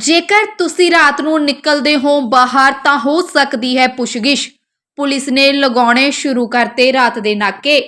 ਜੇਕਰ ਤੁਸੀਂ ਰਾਤ ਨੂੰ ਨਿਕਲਦੇ ਹੋ ਬਾਹਰ ਤਾਂ ਹੋ ਸਕਦੀ ਹੈ ਪੁੱਛਗਿਛ। ਪੁਲਿਸ ਨੇ ਲਗਾਉਣੇ ਸ਼ੁਰੂ ਕਰਤੇ ਰਾਤ ਦੇ ਨਾਕੇ।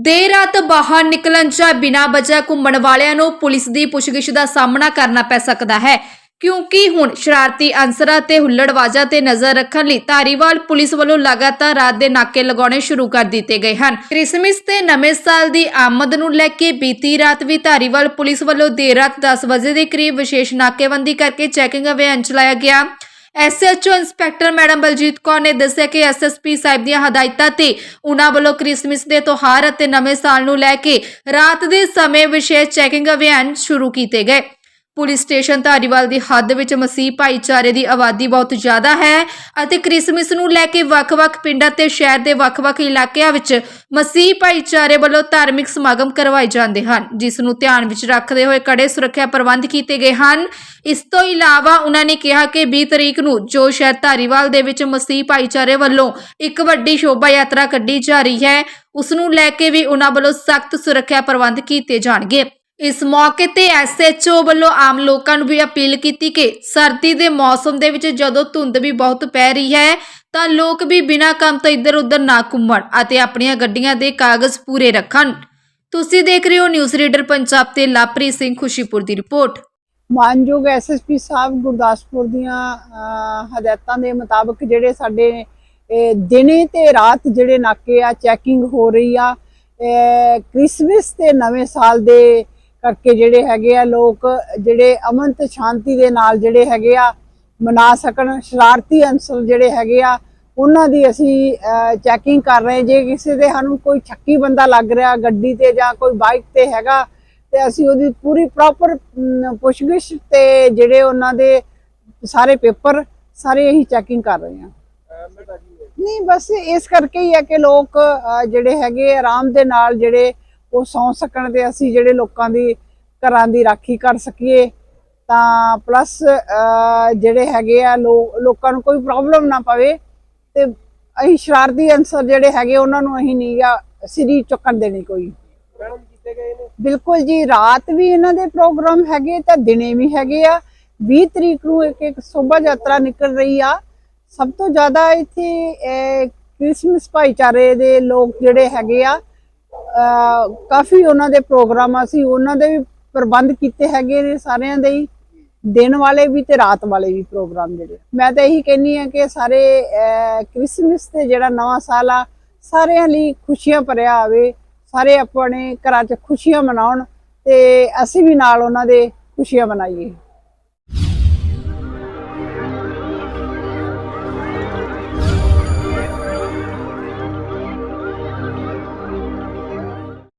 ਦੇਰ ਰਾਤ ਬਾਹਰ ਨਿਕਲਣ ਜਾਂ ਬਿਨਾਂ ਵਜ੍ਹਾ ਘੁੰਮਣ ਵਾਲਿਆਂ ਨੂੰ ਪੁਲਿਸ ਦੀ ਪੁੱਛਗਿੱਛ ਦਾ ਸਾਹਮਣਾ ਕਰਨਾ ਪੈ ਸਕਦਾ ਹੈ। ਕਿਉਂਕਿ ਹੁਣ ਸ਼ਰਾਰਤੀ ਅਨਸਰਾਂ ਤੇ ਹੁੱਲੜਵਾਜ਼ਾਂ ਤੇ ਨਜ਼ਰ ਰੱਖਣ ਲਈ ਧਾਰੀਵਾਲ ਪੁਲਿਸ ਵੱਲੋਂ ਲਗਾਤਾਰ ਰਾਤ ਦੇ ਨਾਕੇ ਲਗਾਉਣੇ ਸ਼ੁਰੂ ਕਰ ਦਿੱਤੇ ਗਏ ਹਨ। ਕ੍ਰਿਸਮਸ ਤੇ ਨਵੇਂ ਸਾਲ ਦੀ ਆਮਦ ਨੂੰ ਲੈ ਕੇ ਬੀਤੀ ਰਾਤ ਵੀ ਧਾਰੀਵਾਲ ਪੁਲਿਸ ਵੱਲੋਂ ਦੇਰ ਰਾਤ 10 ਵਜੇ ਦੇ ਕਰੀਬ ਵਿਸ਼ੇਸ਼ ਨਾਕੇਬੰਦੀ ਕਰਕੇ ਚੈਕਿੰਗ ਅਭਿਆਨ ਚਲਾਇਆ ਗਿਆ। SHO inspector madam Baljeet Kaur ਨੇ ਦੱਸਿਆ ਕਿ ਐਸਐਸਪੀ ਸਾਹਿਬ ਦੀਆਂ ਹਦਾਇਤਾਂ ਤੇ ਉਹਨਾਂ ਵੱਲੋਂ ਕ੍ਰਿਸਮਸ ਦੇ ਤਿਉਹਾਰ ਅਤੇ ਨਵੇਂ ਸਾਲ ਨੂੰ ਲੈ ਕੇ ਰਾਤ ਦੇ ਸਮੇਂ ਵਿਸ਼ੇਸ਼ ਚੈਕਿੰਗ ਅਭਿਆਨ ਸ਼ੁਰੂ ਕੀਤੇ ਗਏ। ਪੁਲਿਸ ਸਟੇਸ਼ਨ ਧਾਰੀਵਾਲ ਦੀ ਹੱਦ ਵਿੱਚ ਮਸੀਹ ਭਾਈਚਾਰੇ ਦੀ ਆਬਾਦੀ ਬਹੁਤ ਜ਼ਿਆਦਾ ਹੈ ਅਤੇ ਕ੍ਰਿਸਮਸ ਨੂੰ ਲੈ ਕੇ ਵੱਖ-ਵੱਖ ਪਿੰਡਾਂ ਤੇ ਸ਼ਹਿਰ ਦੇ ਵੱਖ-ਵੱਖ ਇਲਾਕਿਆਂ ਵਿੱਚ ਮਸੀਹ ਭਾਈਚਾਰੇ ਵੱਲੋਂ ਧਾਰਮਿਕ ਸਮਾਗਮ ਕਰਵਾਏ ਜਾਂਦੇ ਹਨ, ਜਿਸ ਨੂੰ ਧਿਆਨ ਵਿੱਚ ਰੱਖਦੇ ਹੋਏ ਕੜੇ ਸੁਰੱਖਿਆ ਪ੍ਰਬੰਧ ਕੀਤੇ ਗਏ ਹਨ। ਇਸ ਤੋਂ ਇਲਾਵਾ ਉਹਨਾਂ ਨੇ ਕਿਹਾ ਕਿ 20 ਤਰੀਕ ਨੂੰ ਜੋ ਸ਼ਹਿਰ ਧਾਰੀਵਾਲ ਦੇ ਵਿੱਚ ਮਸੀਹ ਭਾਈਚਾਰੇ ਵੱਲੋਂ ਇੱਕ ਵੱਡੀ ਸ਼ੋਭਾ ਯਾਤਰਾ ਕੱਢੀ ਜਾ ਰਹੀ ਹੈ, ਉਸ ਨੂੰ ਲੈ ਕੇ ਵੀ ਉਹਨਾਂ ਵੱਲੋਂ ਸਖਤ ਸੁਰੱਖਿਆ ਪ੍ਰਬੰਧ ਕੀਤੇ ਜਾਣਗੇ। ਇਸ ਮੌਕੇ ਤੇ ਐਸਐਚਓ ਵੱਲੋਂ ਆਮ ਲੋਕਾਂ ਨੂੰ ਵੀ ਅਪੀਲ ਕੀਤੀ ਕਿ ਸਰਦੀ ਦੇ ਮੌਸਮ ਦੇ ਵਿੱਚ ਜਦੋਂ ਧੁੰਦ ਵੀ ਬਹੁਤ ਪੈ ਰਹੀ ਹੈ ਤਾਂ ਲੋਕ ਵੀ ਬਿਨਾਂ ਕੰਮ ਤੋਂ ਇੱਧਰ ਉੱਧਰ ਨਾ ਘੁੰਮਣ ਅਤੇ ਆਪਣੀਆਂ ਗੱਡੀਆਂ ਦੇ ਕਾਗਜ਼ ਪੂਰੇ ਰੱਖਣ। ਤੁਸੀਂ ਦੇਖ ਰਹੇ ਹੋ ਨਿਊਜ਼ ਰੀਡਰ ਪੰਜਾਬ ਤੇ ਲਾਪ੍ਰੀਤ ਸਿੰਘ ਖੁਸ਼ੀਪੁਰ ਦੀ ਰਿਪੋਰਟ। ਮਾਨਯੋਗ ਐਸਐਸਪੀ ਸਾਹਿਬ ਗੁਰਦਾਸਪੁਰ ਦੀਆਂ ਹਦਾਇਤਾਂ ਦੇ ਮੁਤਾਬਕ ਜਿਹੜੇ ਸਾਡੇ ਦਿਨੇ ਤੇ ਰਾਤ ਜਿਹੜੇ ਨਾਕੇ ਆ ਚੈਕਿੰਗ ਹੋ ਰਹੀ ਆ ਇਹ, ਕ੍ਰਿਸਮਸ ਤੇ ਨਵੇਂ ਸਾਲ ਦੇ ਕਰਕੇ ਜਿਹੜੇ ਹੈਗੇ ਆ ਲੋਕ ਜਿਹੜੇ ਅਮਨ ਤੇ ਸ਼ਾਂਤੀ ਦੇ ਨਾਲ ਜਿਹੜੇ ਹੈਗੇ ਆ ਮਨਾ ਸਕਣ ਸ਼ਰਾਰਤੀ ਅੰਸਰ ਜਿਹੜੇ ਹੈਗੇ ਆ ਉਹਨਾਂ ਦੀ ਅਸੀਂ ਚੈਕਿੰਗ ਕਰ ਰਹੇ ਜੇ ਕਿਸੇ ਦੇ ਸਾਨੂੰ ਕੋਈ ਛੱਕੀ ਬੰਦਾ ਲੱਗ ਰਿਹਾ ਗੱਡੀ ਤੇ ਜਾਂ ਕੋਈ ਬਾਈਕ ਤੇ ਹੈਗਾ ਤੇ ਅਸੀਂ ਉਹਦੀ ਪੂਰੀ ਪ੍ਰੋਪਰ ਪੁੱਛਗਿੱਛ ਤੇ ਜਿਹੜੇ ਉਹਨਾਂ ਦੇ ਸਾਰੇ ਪੇਪਰ ਸਾਰੇ ਅਸੀਂ ਚੈਕਿੰਗ ਕਰ ਰਹੇ ਹਾਂ। ਨਹੀਂ ਬਸ ਇਸ ਕਰਕੇ ਹੀ ਹੈ ਕਿ ਲੋਕ ਜਿਹੜੇ ਹੈਗੇ ਆਰਾਮ ਦੇ ਨਾਲ ਜਿਹੜੇ ਉਹ ਸੌਂ ਸਕਣ ਤੇ ਅਸੀਂ ਜਿਹੜੇ ਲੋਕਾਂ ਦੀ ਘਰਾਂ ਦੀ ਰਾਖੀ ਕਰ ਸਕੀਏ ਤਾਂ ਪਲੱਸ ਜਿਹੜੇ ਹੈਗੇ ਆ ਲੋ- ਲੋਕਾਂ ਨੂੰ ਕੋਈ ਪ੍ਰੋਬਲਮ ਨਾ ਪਵੇ ਤੇ ਅਸੀਂ ਸ਼ਰਾਰਤੀ ਅਨਸਰ ਜਿਹੜੇ ਹੈਗੇ ਉਹਨਾਂ ਨੂੰ ਅਸੀਂ ਨਹੀਂ ਗਾ ਸਿਰੀ ਚੁੱਕਣ ਦੇਣੀ ਕੋਈ। ਬਿਲਕੁਲ ਜੀ ਰਾਤ ਵੀ ਇਹਨਾਂ ਦੇ ਪ੍ਰੋਗਰਾਮ ਹੈਗੇ ਤਾਂ ਦਿਨੇ ਵੀ ਹੈਗੇ ਆ। 20 ਤਰੀਕ ਨੂੰ ਇੱਕ ਇੱਕ ਸ਼ੋਭਾ ਯਾਤਰਾ ਨਿਕਲ ਰਹੀ ਆ। ਸਭ ਤੋਂ ਜ਼ਿਆਦਾ ਇੱਥੇ ਅਹ, ਕ੍ਰਿਸਮਸ ਭਾਈਚਾਰੇ ਦੇ ਲੋਕ ਜਿਹੜੇ ਹੈਗੇ ਆ ਕਾਫੀ ਉਹਨਾਂ ਦੇ ਪ੍ਰੋਗਰਾਮ ਅਸੀਂ ਉਹਨਾਂ ਦੇ ਵੀ ਪ੍ਰਬੰਧ ਕੀਤੇ ਹੈਗੇ ਨੇ ਸਾਰਿਆਂ ਦੇ ਹੀ। ਦਿਨ ਵਾਲੇ ਵੀ ਤੇ ਰਾਤ ਵਾਲੇ ਵੀ ਪ੍ਰੋਗਰਾਮ ਜਿਹੜੇ ਮੈਂ ਤਾਂ ਇਹੀ ਕਹਿੰਨੀ ਆ ਕਿ ਸਾਰੇ ਅਹ, ਕ੍ਰਿਸਮਸ ਤੇ ਜਿਹੜਾ ਨਵਾਂ ਸਾਲ ਆ ਸਾਰਿਆਂ ਲਈ ਖੁਸ਼ੀਆਂ ਭਰਿਆ ਆਵੇ ਸਾਰੇ ਆਪਣੇ ਘਰਾਂ 'ਚ ਖੁਸ਼ੀਆਂ ਮਨਾਉਣ ਤੇ ਅਸੀਂ ਵੀ ਨਾਲ ਉਹਨਾਂ ਦੇ ਖੁਸ਼ੀਆਂ ਮਨਾਈਏ।